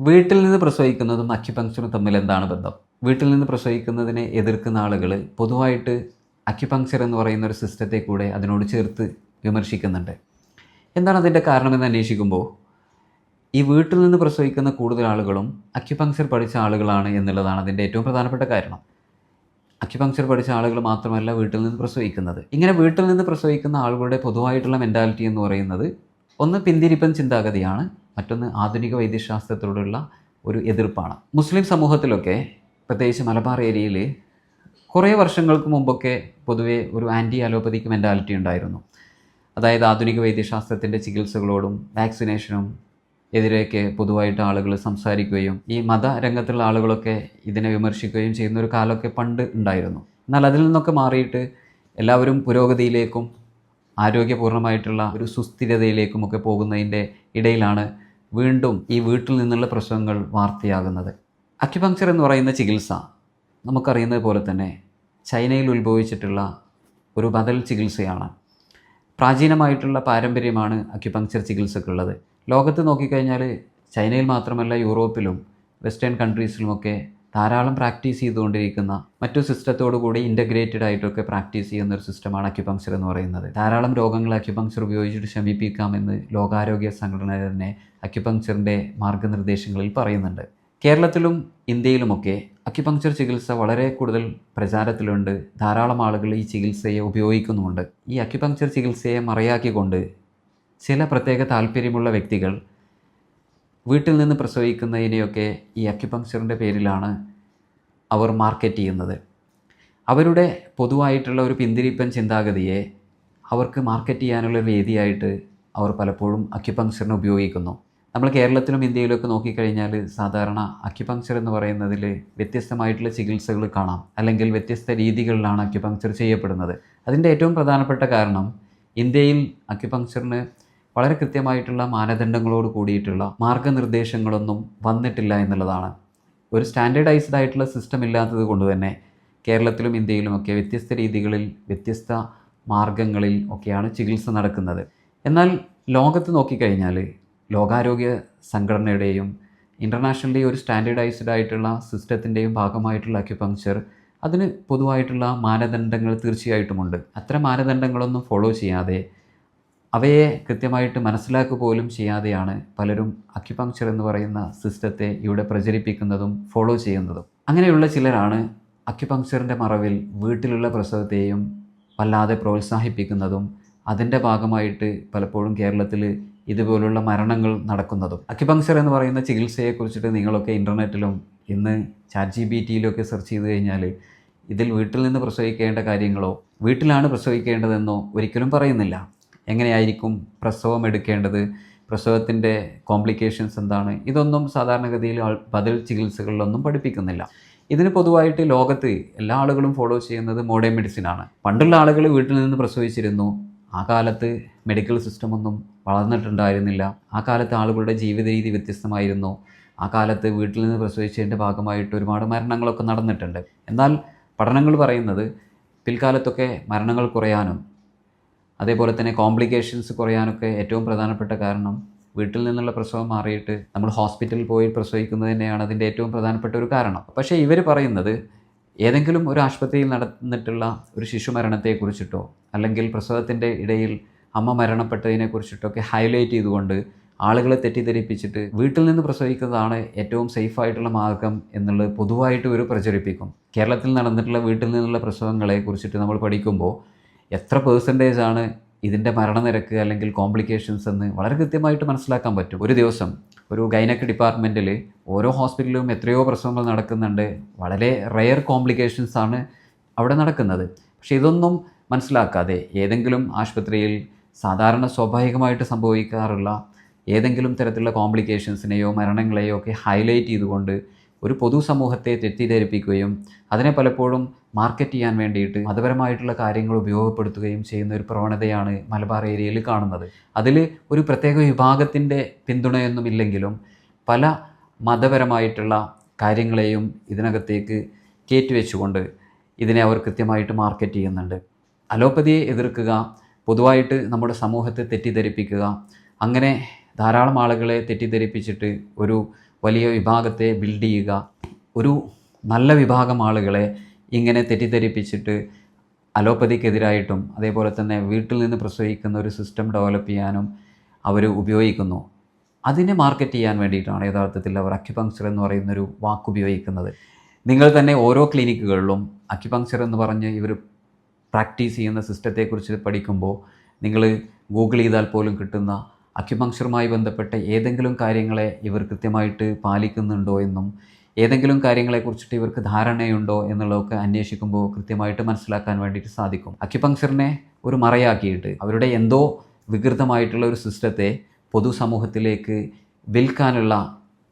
വീട്ടിൽ നിന്ന് പ്രസവിക്കുന്നതും അക്യുപങ്ക്ചറും തമ്മിൽ എന്താണ് ബന്ധം? വീട്ടിൽ നിന്ന് പ്രസവിക്കുന്നതിനെ എതിർക്കുന്ന ആളുകൾ പൊതുവായിട്ട് അക്യുപങ്ക്ചർ എന്ന് പറയുന്ന ഒരു സിസ്റ്റത്തെ കൂടെ അതിനോട് ചേർത്ത് വിമർശിക്കുന്നുണ്ട്. എന്താണ് അതിന്റെ കാരണമെന്ന് അന്വേഷിക്കുമ്പോൾ ഈ വീട്ടിൽ നിന്ന് പ്രസവിക്കുന്ന കൂടുതൽ ആളുകളും അക്യുപങ്ക്ചർ പഠിച്ച ആളുകളാണ് എന്നുള്ളതാണ് അതിന്റെ ഏറ്റവും പ്രധാനപ്പെട്ട കാരണം. അക്യുപങ്ക്ചർ പഠിച്ച ആളുകൾ മാത്രമല്ല വീട്ടിൽ നിന്ന് പ്രസവിക്കുന്നത്. ഇങ്ങനെ വീട്ടിൽ നിന്ന് പ്രസവിക്കുന്ന ആളുകളുടെ പൊതുവായിട്ടുള്ള മെന്റാലിറ്റി എന്ന് പറയുന്നത് ഒന്ന് പിന്തിരിപ്പൻ ചിന്താഗതിയാണ് മറ്റൊന്ന് ആധുനിക വൈദ്യശാസ്ത്രത്തോടുള്ള ഒരു എതിർപ്പാണ്. മുസ്ലിം സമൂഹത്തിലൊക്കെ പ്രത്യേകിച്ച് മലബാർ ഏരിയയിൽ കുറേ വർഷങ്ങൾക്ക് മുമ്പൊക്കെ പൊതുവേ ഒരു ആന്റി അലോപ്പതിക്ക് മെന്റാലിറ്റി ഉണ്ടായിരുന്നു. അതായത് ആധുനിക വൈദ്യശാസ്ത്രത്തിന്റെ ചികിത്സകളോടും വാക്സിനേഷനും എതിരെയൊക്കെ പൊതുവായിട്ട് ആളുകൾ സംസാരിക്കുകയും ഈ മതരംഗത്തുള്ള ആളുകളൊക്കെ ഇതിനെ വിമർശിക്കുകയും ചെയ്യുന്ന ഒരു കാലമൊക്കെ പണ്ട് ഉണ്ടായിരുന്നു. എന്നാൽ അതിൽ നിന്നൊക്കെ മാറിയിട്ട് എല്ലാവരും പുരോഗതിയിലേക്കും ആരോഗ്യപൂർണമായിട്ടുള്ള ഒരു സുസ്ഥിരതയിലേക്കുമൊക്കെ പോകുന്നതിന്റെ ഇടയിലാണ് വീണ്ടും ഈ വീട്ടിൽ നിന്നുള്ള പ്രശ്നങ്ങൾ വാർത്തയാകുന്നത്. അക്യുപങ്ക്ചർ എന്ന് പറയുന്ന ചികിത്സ നമുക്കറിയുന്നത് പോലെ തന്നെ ചൈനയിൽ ഉത്ഭവിച്ചിട്ടുള്ള ഒരു ബദൽ ചികിത്സയാണ്. പ്രാചീനമായിട്ടുള്ള പാരമ്പര്യമാണ് അക്യുപങ്ക്ചർ ചികിത്സക്കുള്ളത്. ലോകത്ത് നോക്കിക്കഴിഞ്ഞാൽ ചൈനയിൽ മാത്രമല്ല യൂറോപ്പിലും വെസ്റ്റേൺ കൺട്രീസിലുമൊക്കെ ധാരാളം പ്രാക്ടീസ് ചെയ്തുകൊണ്ടിരിക്കുന്ന മറ്റു സിസ്റ്റത്തോടു കൂടി ഇന്റഗ്രേറ്റഡ് ആയിട്ടൊക്കെ പ്രാക്ടീസ് ചെയ്യുന്ന ഒരു സിസ്റ്റമാണ് അക്യുപങ്ക്ചർ എന്ന് പറയുന്നത്. ധാരാളം രോഗങ്ങൾ അക്യുപങ്ക്ചർ ഉപയോഗിച്ചിട്ട് ശമിപ്പിക്കാമെന്ന് ലോകാരോഗ്യ സംഘടന തന്നെ അക്യുപങ്ക്ചറിന്റെ മാർഗനിർദ്ദേശങ്ങളിൽ പറയുന്നുണ്ട്. കേരളത്തിലും ഇന്ത്യയിലുമൊക്കെ അക്യുപങ്ക്ചർ ചികിത്സ വളരെ കൂടുതൽ പ്രചാരത്തിലുണ്ട്. ധാരാളം ആളുകൾ ഈ ചികിത്സയെ ഉപയോഗിക്കുന്നുമുണ്ട്. ഈ അക്യുപങ്ക്ചർ ചികിത്സയെ മറയാക്കിക്കൊണ്ട് ചില പ്രത്യേക താല്പര്യമുള്ള വ്യക്തികൾ വീട്ടിൽ നിന്ന് പ്രസവിക്കുന്നതിനെയൊക്കെ ഈ അക്യുപങ്ക്ചറിന്റെ പേരിലാണ് അവർ മാർക്കറ്റ് ചെയ്യുന്നത്. അവരുടെ പൊതുവായിട്ടുള്ള ഒരു പിന്തിരിപ്പൻ ചിന്താഗതിയെ അവർക്ക് മാർക്കറ്റ് ചെയ്യാനുള്ള വേദിയായിട്ട് അവർ പലപ്പോഴും അക്യുപങ്ക്ചറിനെ ഉപയോഗിക്കുന്നു. നമ്മൾ കേരളത്തിലും ഇന്ത്യയിലൊക്കെ നോക്കിക്കഴിഞ്ഞാൽ സാധാരണ അക്യുപങ്ക്ചർ എന്ന് പറയുന്നതിൽ വ്യത്യസ്തമായിട്ടുള്ള ചികിത്സകൾ കാണാം. അല്ലെങ്കിൽ വ്യത്യസ്ത രീതികളിലാണ് അക്യുപങ്ക്ചർ ചെയ്യപ്പെടുന്നത്. അതിന്റെ ഏറ്റവും പ്രധാനപ്പെട്ട കാരണം ഇന്ത്യയിൽ അക്യുപങ്ക്ചറിന് വളരെ കൃത്യമായിട്ടുള്ള മാനദണ്ഡങ്ങളോട് കൂടിയിട്ടുള്ള മാർഗനിർദ്ദേശങ്ങളൊന്നും വന്നിട്ടില്ല എന്നുള്ളതാണ്. ഒരു സ്റ്റാൻഡേർഡൈസ്ഡ് ആയിട്ടുള്ള സിസ്റ്റം ഇല്ലാത്തത് കൊണ്ട് തന്നെ കേരളത്തിലും ഇന്ത്യയിലുമൊക്കെ വ്യത്യസ്ത രീതികളിൽ വ്യത്യസ്ത മാർഗങ്ങളിൽ ഒക്കെയാണ് ചികിത്സ നടക്കുന്നത്. എന്നാൽ ലോകത്ത് നോക്കിക്കഴിഞ്ഞാൽ ലോകാരോഗ്യ സംഘടനയുടെയും ഇന്റർനാഷണലി ഒരു സ്റ്റാൻഡേർഡൈസ്ഡ് ആയിട്ടുള്ള സിസ്റ്റത്തിന്റെയും ഭാഗമായിട്ടുള്ള അക്യുപങ്ക്ചർ അതിന് പൊതുവായിട്ടുള്ള മാനദണ്ഡങ്ങൾ തീർച്ചയായിട്ടുമുണ്ട്. അത്തരം മാനദണ്ഡങ്ങളൊന്നും ഫോളോ ചെയ്യാതെ അവയെ കൃത്യമായിട്ട് മനസ്സിലാക്കുക പോലും ചെയ്യാതെയാണ് പലരും അക്യുപങ്ക്ചർ എന്ന് പറയുന്ന സിസ്റ്റത്തെ ഇവിടെ പ്രചരിപ്പിക്കുന്നതും ഫോളോ ചെയ്യുന്നതും. അങ്ങനെയുള്ള ചിലരാണ് അക്യുപങ്ക്ചറിന്റെ മറവിൽ വീട്ടിലുള്ള പ്രസവത്തെയും വല്ലാതെ പ്രോത്സാഹിപ്പിക്കുന്നതും അതിന്റെ ഭാഗമായിട്ട് പലപ്പോഴും കേരളത്തിൽ ഇതുപോലുള്ള മരണങ്ങൾ നടക്കുന്നതും. അക്യുപങ്ക്ചർ എന്ന് പറയുന്ന ചികിത്സയെക്കുറിച്ചിട്ട് നിങ്ങളൊക്കെ ഇന്റർനെറ്റിലും ഇന്ന് ചാറ്റ് ജി ബി ടിയിലൊക്കെ സെർച്ച് ചെയ്ത് കഴിഞ്ഞാൽ ഇതിൽ വീട്ടിൽ നിന്ന് പ്രസവിക്കേണ്ട കാര്യങ്ങളോ വീട്ടിലാണ് പ്രസവിക്കേണ്ടതെന്നോ ഒരിക്കലും പറയുന്നില്ല. എങ്ങനെയായിരിക്കും പ്രസവം എടുക്കേണ്ടത്? പ്രസവത്തിന്റെ കോംപ്ലിക്കേഷൻസ് എന്താണ്? ഇതൊന്നും സാധാരണഗതിയിൽ ബദൽ ചികിത്സകളിലൊന്നും പഠിപ്പിക്കുന്നില്ല. ഇതിന് പൊതുവായിട്ട് ലോകത്ത് എല്ലാ ആളുകളും ഫോളോ ചെയ്യുന്നത് മോഡേൺ മെഡിസിനാണ് പണ്ടുള്ള ആളുകൾ വീട്ടിൽ നിന്ന് പ്രസവിച്ചിരുന്നു. ആ കാലത്ത് മെഡിക്കൽ സിസ്റ്റമൊന്നും വളർന്നിട്ടുണ്ടായിരുന്നില്ല. ആ കാലത്ത് ആളുകളുടെ ജീവിത രീതി വ്യത്യസ്തമായിരുന്നു. ആ കാലത്ത് വീട്ടിൽ നിന്ന് പ്രസവിച്ചതിന്റെ ഭാഗമായിട്ട് ഒരുപാട് മരണങ്ങളൊക്കെ നടന്നിട്ടുണ്ട്. എന്നാൽ പഠനങ്ങൾ പറയുന്നത് പിൽക്കാലത്തൊക്കെ മരണങ്ങൾ കുറയാനും അതേപോലെ തന്നെ കോംപ്ലിക്കേഷൻസ് കുറയാനൊക്കെ ഏറ്റവും പ്രധാനപ്പെട്ട കാരണം വീട്ടിൽ നിന്നുള്ള പ്രസവം മാറിയിട്ട് നമ്മൾ ഹോസ്പിറ്റലിൽ പോയി പ്രസവിക്കുന്നത് തന്നെയാണ് അതിന്റെ ഏറ്റവും പ്രധാനപ്പെട്ട ഒരു കാരണം. പക്ഷേ ഇവർ പറയുന്നത് ഏതെങ്കിലും ഒരു ആശുപത്രിയിൽ നടന്നിട്ടുള്ള ഒരു ശിശു മരണത്തെക്കുറിച്ചിട്ടോ അല്ലെങ്കിൽ പ്രസവത്തിന്റെ ഇടയിൽ അമ്മ മരണപ്പെട്ടതിനെക്കുറിച്ചിട്ടൊക്കെ ഹൈലൈറ്റ് ചെയ്തുകൊണ്ട് ആളുകളെ തെറ്റിദ്ധരിപ്പിച്ചിട്ട് വീട്ടിൽ നിന്ന് പ്രസവിക്കുന്നതാണ് ഏറ്റവും സേഫ് ആയിട്ടുള്ള മാർഗം എന്നുള്ളത് പൊതുവായിട്ട് ഒരു പ്രചരിപ്പിക്കും. കേരളത്തിൽ നടന്നിട്ടുള്ള വീട്ടിൽ നിന്നുള്ള പ്രസവങ്ങളെ കുറിച്ചിട്ട് നമ്മൾ പഠിക്കുമ്പോൾ എത്ര പേഴ്സന്റേജ് ആണ് ഇതിന്റെ മരണനിരക്ക് അല്ലെങ്കിൽ കോംപ്ലിക്കേഷൻസ് എന്ന് വളരെ കൃത്യമായിട്ട് മനസ്സിലാക്കാൻ പറ്റും. ഒരു ദിവസം ഒരു ഗൈനക് ഡിപ്പാർട്ട്മെന്റിൽ ഓരോ ഹോസ്പിറ്റലിലും എത്രയോ പ്രസവങ്ങൾ നടക്കുന്നുണ്ട്. വളരെ റെയർ കോംപ്ലിക്കേഷൻസ് ആണ് അവിടെ നടക്കുന്നത്. പക്ഷേ ഇതൊന്നും മനസ്സിലാക്കാതെ ഏതെങ്കിലും ആശുപത്രിയിൽ സാധാരണ സ്വാഭാവികമായിട്ട് സംഭവിക്കാറുള്ള ഏതെങ്കിലും തരത്തിലുള്ള കോംപ്ലിക്കേഷൻസിനെയോ മരണങ്ങളെയോ ഒക്കെ ഹൈലൈറ്റ് ചെയ്തുകൊണ്ട് ഒരു പൊതുസമൂഹത്തെ തെറ്റിദ്ധരിപ്പിക്കുകയും അതിനെ പലപ്പോഴും മാർക്കറ്റ് ചെയ്യാൻ വേണ്ടിയിട്ട് മതപരമായിട്ടുള്ള കാര്യങ്ങൾ ഉപയോഗപ്പെടുത്തുകയും ചെയ്യുന്ന ഒരു പ്രവണതയാണ് മലബാർ ഏരിയയിൽ കാണുന്നത്. അതിൽ ഒരു പ്രത്യേക വിഭാഗത്തിന്റെ പിന്തുണയൊന്നും ഇല്ലെങ്കിലും പല മതപരമായിട്ടുള്ള കാര്യങ്ങളെയും ഇതിനകത്തേക്ക് കയറ്റിവെച്ചുകൊണ്ട് ഇതിനെ അവർ കൃത്യമായിട്ട് മാർക്കറ്റ് ചെയ്യുന്നുണ്ട്. അലോപ്പതിയെ എതിർക്കുക പൊതുവായിട്ട് നമ്മുടെ സമൂഹത്തെ തെറ്റിദ്ധരിപ്പിക്കുക അങ്ങനെ ധാരാളം ആളുകളെ തെറ്റിദ്ധരിപ്പിച്ചിട്ട് ഒരു വലിയ വിഭാഗത്തെ ബിൽഡ് ചെയ്യുക ഒരു നല്ല വിഭാഗം ആളുകളെ ഇങ്ങനെ തെറ്റിദ്ധരിപ്പിച്ചിട്ട് അലോപ്പതിക്കെതിരായിട്ടും അതേപോലെ തന്നെ വീട്ടിൽ നിന്ന് പ്രസവിക്കുന്ന ഒരു സിസ്റ്റം ഡെവലപ്പ് ചെയ്യാനും അവർ ഉപയോഗിക്കുന്നു. അതിനെ മാർക്കറ്റ് ചെയ്യാൻ വേണ്ടിയിട്ടാണ് യഥാർത്ഥത്തിൽ അവർ അക്യുപങ്ക്ചർ എന്ന് പറയുന്നൊരു വാക്ക് ഉപയോഗിക്കുന്നത്. നിങ്ങൾ തന്നെ ഓരോ ക്ലിനിക്കുകളിലും അക്യുപങ്ക്ചർ എന്ന് പറഞ്ഞ് ഇവർ പ്രാക്ടീസ് ചെയ്യുന്ന സിസ്റ്റത്തെക്കുറിച്ച് പഠിക്കുമ്പോൾ നിങ്ങൾ ഗൂഗിൾ ചെയ്താൽ പോലും കിട്ടുന്ന അക്യുപങ്ക്ചറുമായി ബന്ധപ്പെട്ട ഏതെങ്കിലും കാര്യങ്ങളെ ഇവർ കൃത്യമായിട്ട് പാലിക്കുന്നുണ്ടോ എന്നും ഏതെങ്കിലും കാര്യങ്ങളെക്കുറിച്ചിട്ട് ഇവർക്ക് ധാരണയുണ്ടോ എന്നുള്ളതൊക്കെ അന്വേഷിക്കുമ്പോൾ കൃത്യമായിട്ട് മനസ്സിലാക്കാൻ വേണ്ടിയിട്ട് സാധിക്കും. അക്യുപങ്ക്ചറിനെ ഒരു മറയാക്കിയിട്ട് അവരുടെ എന്തോ വികൃതമായിട്ടുള്ള ഒരു സിസ്റ്റത്തെ പൊതുസമൂഹത്തിലേക്ക് വിൽക്കാനുള്ള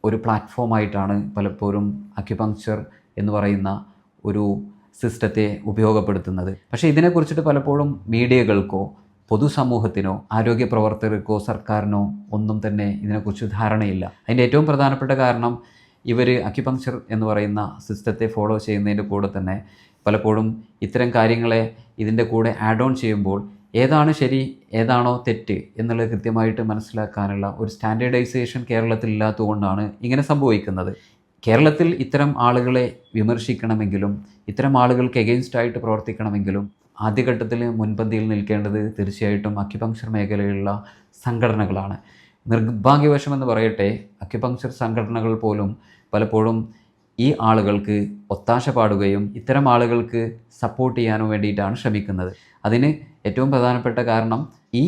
ഒരു പ്ലാറ്റ്ഫോമായിട്ടാണ് പലപ്പോഴും അക്യുപങ്ക്ചർ എന്ന് പറയുന്ന ഒരു സിസ്റ്റത്തെ ഉപയോഗപ്പെടുത്തുന്നത്. പക്ഷേ ഇതിനെക്കുറിച്ചിട്ട് പലപ്പോഴും മീഡിയകൾക്കോ പൊതുസമൂഹത്തിനോ ആരോഗ്യ പ്രവർത്തകർക്കോ സർക്കാരിനോ ഒന്നും തന്നെ ഇതിനെക്കുറിച്ച് ധാരണയില്ല. അതിന്റെ ഏറ്റവും പ്രധാനപ്പെട്ട കാരണം ഇവർ അക്യുപങ്ക്ചർ എന്ന് പറയുന്ന സിസ്റ്റത്തെ ഫോളോ ചെയ്യുന്നതിന്റെ കൂടെ തന്നെ പലപ്പോഴും ഇത്തരം കാര്യങ്ങളെ ഇതിന്റെ കൂടെ ആഡ് ഓൺ ചെയ്യുമ്പോൾ ഏതാണ് ശരി ഏതാണോ തെറ്റ് എന്നുള്ളത് കൃത്യമായിട്ട് മനസ്സിലാക്കാനുള്ള ഒരു സ്റ്റാൻഡേർഡൈസേഷൻ കേരളത്തിൽ ഇല്ലാത്തതുകൊണ്ടാണ് ഇങ്ങനെ സംഭവിക്കുന്നത്. കേരളത്തിൽ ഇത്തരം ആളുകളെ വിമർശിക്കണമെങ്കിലും ഇത്തരം ആളുകൾക്ക് എഗെയിൻസ്റ്റ് ആയിട്ട് പ്രവർത്തിക്കണമെങ്കിലും ആദ്യഘട്ടത്തിൽ മുൻപന്തിയിൽ നിൽക്കേണ്ടത് തീർച്ചയായിട്ടും അക്യുപങ്ക്ചർ മേഖലയിലുള്ള സംഘടനകളാണ്. നിർഭാഗ്യവശമെന്ന് പറയട്ടെ അക്യുപങ്ക്ചർ സംഘടനകൾ പോലും പലപ്പോഴും ഈ ആളുകൾക്ക് ഒത്താശ പാടുകയും ഇത്തരം ആളുകൾക്ക് സപ്പോർട്ട് ചെയ്യാനും വേണ്ടിയിട്ടാണ് ശ്രമിക്കുന്നത്. അതിന് ഏറ്റവും പ്രധാനപ്പെട്ട കാരണം ഈ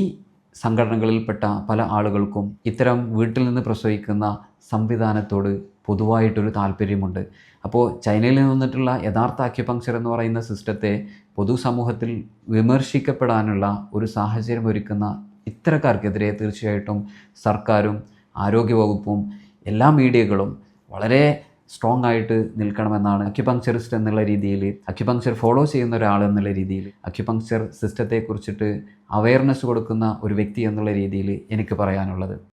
സംഘടനകളിൽപ്പെട്ട പല ആളുകൾക്കും ഇത്തരം വീട്ടിൽ നിന്ന് പ്രസവിക്കുന്ന സംവിധാനത്തോട് പൊതുവായിട്ടൊരു താല്പര്യമുണ്ട്. അപ്പോൾ ചൈനയിൽ നിന്ന് വന്നിട്ടുള്ള യഥാർത്ഥ അക്യുപങ്ക്ചർ എന്ന് പറയുന്ന സിസ്റ്റത്തെ പൊതുസമൂഹത്തിൽ വിമർശിക്കപ്പെടാനുള്ള ഒരു സാഹചര്യം ഒരുക്കുന്ന ഇത്തരക്കാർക്കെതിരെ തീർച്ചയായിട്ടും സർക്കാരും ആരോഗ്യവകുപ്പും എല്ലാ മീഡിയകളും വളരെ സ്ട്രോങ് ആയിട്ട് നിൽക്കണമെന്നാണ് അക്യുപങ്ക്ചറിസ്റ്റ് എന്നുള്ള രീതിയിൽ അക്യുപങ്ക്ചർ ഫോളോ ചെയ്യുന്ന ഒരാൾ എന്നുള്ള രീതിയിൽ അക്യുപങ്ക്ചർ സിസ്റ്റത്തെക്കുറിച്ചിട്ട് അവയർനെസ് കൊടുക്കുന്ന ഒരു വ്യക്തി എന്നുള്ള രീതിയിൽ എനിക്ക് പറയാനുള്ളത്.